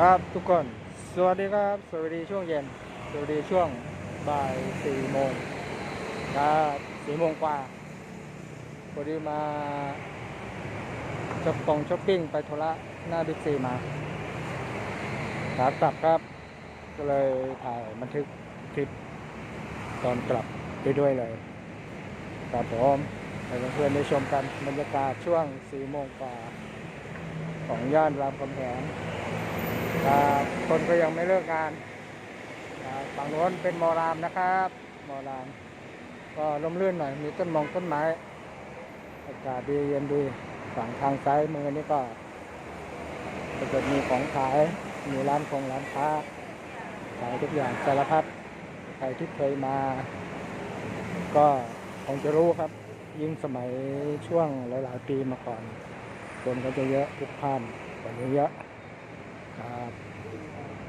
ครับทุกคน สวัสดีครับ สวัสดีช่วงเย็น สวัสดีช่วงบ่ายสี่โมงครับสี่โมงกว่าพอดีมาช้อปปงช้อปปิ้งไปธุระหน้าบิ๊กซีมาขากลับครับ ก็เลยถ่ายบันทึกคลิปตอนกลับไปด้วยเลยครับผมให้เพื่อนๆได้ชมกันบรรยากาศช่วงสี่โมงกว่าของย่านรามคำแหง คนก็ยังไม่เลิกงานฝั่งโน้นเป็นมอรามนะครับ มอราม ก็ร่มรื่นหน่อย มีต้นมองต้นไม้ อากาศดีเย็นดี ฝั่งทางซ้ายมือนี่ก็จะเกิดมีของขาย มีร้านคงร้านค้า ขายทุกอย่างสารพัด ใครที่เคยมา ก็คงจะรู้ครับ ยิ่งสมัยช่วงหลาย ๆ ปีมาก่อน คนก็จะเยอะพลุกพล่านกว่านี้เยอะ ครับ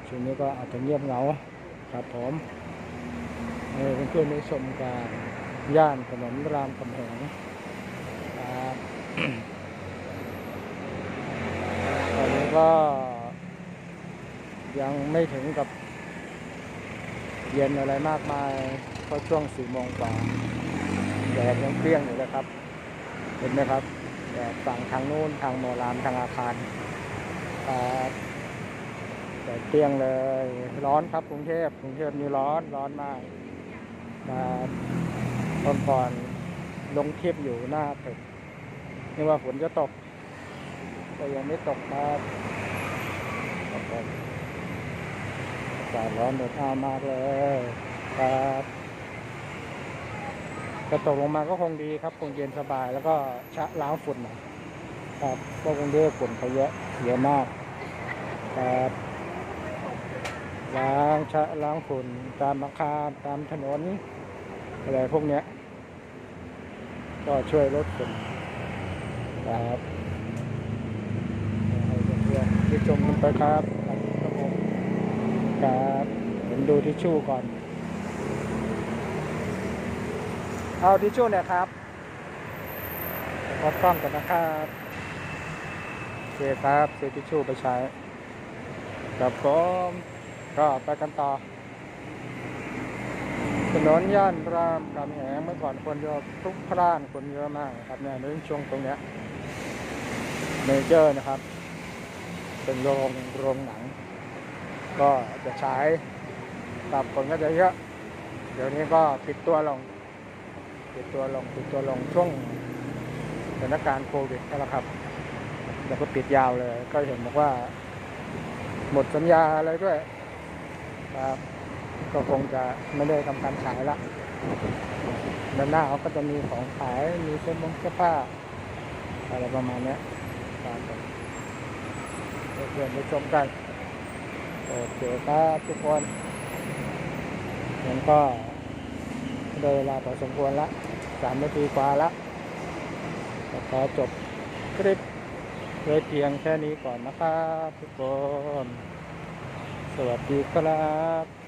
ช่วงนี้ก็อาจจะเงียบเหงาครับผมให้เพื่อนๆได้ชมการย่านถนนรามคำแหงครับตอนนี้ก็ยังไม่ถึงกับเย็นอะไรมากมายเพราะช่วงสี่โมงกว่าแดดยังเปรี้ยงอยู่เลยครับ เห็นไหมครับแดดฝั่งทางนู้นทางโมรามทางอาคารครับ แต่เปรี้ยงเลย ร้อนครับกรุงเทพกรุงเทพนี่ร้อนร้อนมากมาตอนก่อนลงเทียบอยู่หน้าตึกนี่ว่าฝนจะตก แต่ยังไม่ตกครับอากาศร้อนอบอ้าวมากเลยครับถ้าตกลงมาก็คงดีครับ คงเย็นสบายแล้วก็ชะล้างฝุ่นน่อยครับเพราะกรุงเทพฝุ่นเขาเยอะเยอะมากครับ ล้างชะล้างฝุ่นตามอาคารตามถนน อะไรพวกเนี้ย ก็ช่วยลดฝุ่นครับให้เพื่อนๆที่ชมกันไปครับครับผมครับผมดูทิชชู่ก่อน เอาทิชชู่เนี่ยครับขอต้องกันนะครับโอเคครับเซทิชชู่ไปใช้ครับผม ก็ไปกันต่อ ถนนย่านรามคำแหงเมื่อก่อนคนเยอะพลุกพล่านคนเยอะมากครับเนี่ยในช่วงตรงเนี้ยเมเจอร์นะครับ เป็นโรงโรงหนัง ก็จะใช้ตับคนก็จะเยอะ เดี๋ยวนี้ก็ปิดตัวลง ปิดตัวลงปิดตัวลงช่วงสถานการณ์โควิดนั่นแหละครับ แล้วก็ปิดยาวเลย ก็เห็นบอกว่า หมดสัญญาอะไรด้วย ครับก็คงจะไม่ได้ทำการขายละด้านหน้าเขาก็จะมีของขาย มีเสื้อผงเสื้อผ้า อะไรประมาณนี้ครับเพื่อนๆไปชมกัน โอเคครับทุกคนงั้นก็ได้เวลาพอสมควรละสามนาทีกว่าละก็ขอจบคลิปไว้เพียงแค่นี้ก่อนนะครับทุกคน สวัสดีครับ